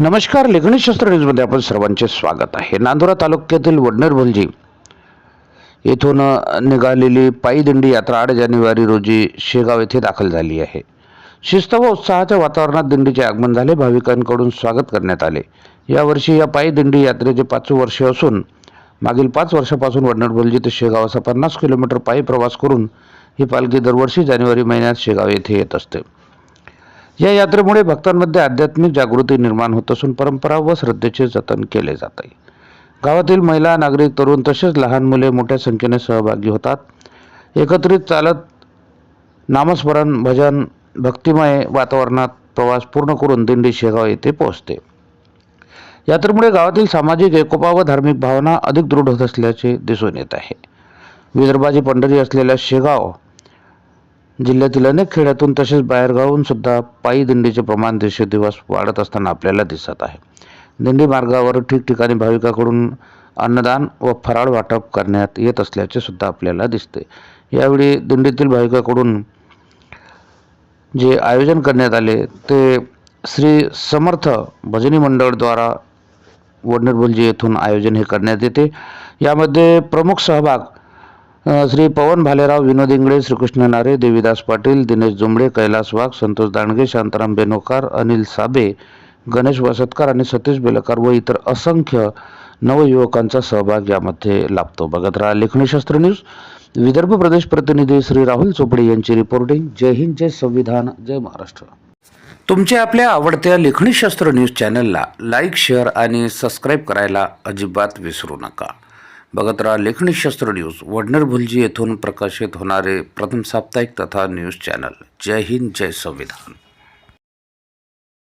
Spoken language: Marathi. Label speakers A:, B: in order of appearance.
A: नमस्कार लेखणी शस्त्र न्यूजमध्ये आपण सर्वांचे स्वागत आहे. नांदुरा तालुक्यातील वडनेरभलजी येथून निघालेली पायी दिंडी यात्रा आठ जानेवारी रोजी शेगाव येथे दाखल झाली आहे. शिस्त व उत्साहाच्या वातावरणात दिंडीचे आगमन झाले. भाविकांकडून स्वागत करण्यात आले. यावर्षी या पायी दिंडी यात्रेचे पाचवे वर्ष असून मागील पाच वर्षापासून वडनेरभलजी ते शेगाव असा पन्नास किलोमीटर पायी प्रवास करून ही पालखी दरवर्षी जानेवारी महिन्यात शेगाव येथे येत असते. या यात्रेमुळे भक्तांमध्ये आध्यात्मिक जागृती निर्माण होत असून परंपरा व श्रद्धेचे जतन केले जात आहे. गावातील महिला नागरिक तरुण तसेच लहान मुले मोठ्या संख्येने सहभागी होतात. एकत्रित चालत नामस्मरण भजन भक्तिमय वातावरणात प्रवास पूर्ण करून दिंडी शेगाव येथे पोहोचते. यात्रेमुळे गावातील सामाजिक एकोपा व धार्मिक भावना अधिक दृढ होत असल्याचे दिसून येत आहे. विदर्भाची पंढरी असलेल्या शेगाव जिल्ह्यातील अनेक खेड्यातून तसेच बाहेरगावून सुद्धा पायी दिंडीचे प्रमाण दिवसेदिवस वाढत असताना आपल्याला दिसत आहे. दिंडी मार्गावर ठिकठिकाणी भाविकाकडून अन्नदान व फराळ वाटप करण्यात येत असल्याचे सुद्धा आपल्याला दिसते. यावेळी दिंडीतील भाविकाकडून जे आयोजन करण्यात आले ते श्री समर्थ भजनी मंडळद्वारा वडनेरबुलजी येथून आयोजन हे करण्यात येते. यामध्ये प्रमुख सहभाग श्री पवन भालेराव विनोद इंगळे श्रीकृष्ण नारे देवीदास पाटील दिनेश जुंबडे कैलास वाघ संतोष दांडगे शांताराम बेनोकार अनिल साबे गणेश वसतकर आणि सतीश बेलकर व इतर असंख्य नवयुवकांचा सहभाग यामध्ये लाभतो. बघत राहा लेखणी शस्त्र न्यूज. विदर्भ प्रदेश प्रतिनिधी श्री राहुल चोपडे यांची रिपोर्टिंग. जय हिंद जय संविधान जय महाराष्ट्र. तुमच्या आपल्या आवडत्या लेखणीशास्त्र न्यूज चॅनलला लाईक शेअर आणि सबस्क्राईब करायला अजिबात विसरू नका. बघत राहा लेखणी शस्त्र न्यूज. वडनर भुलजी येथून प्रकाशित होणारे प्रथम साप्ताहिक तथा न्यूज चॅनल. जय हिंद जय संविधान.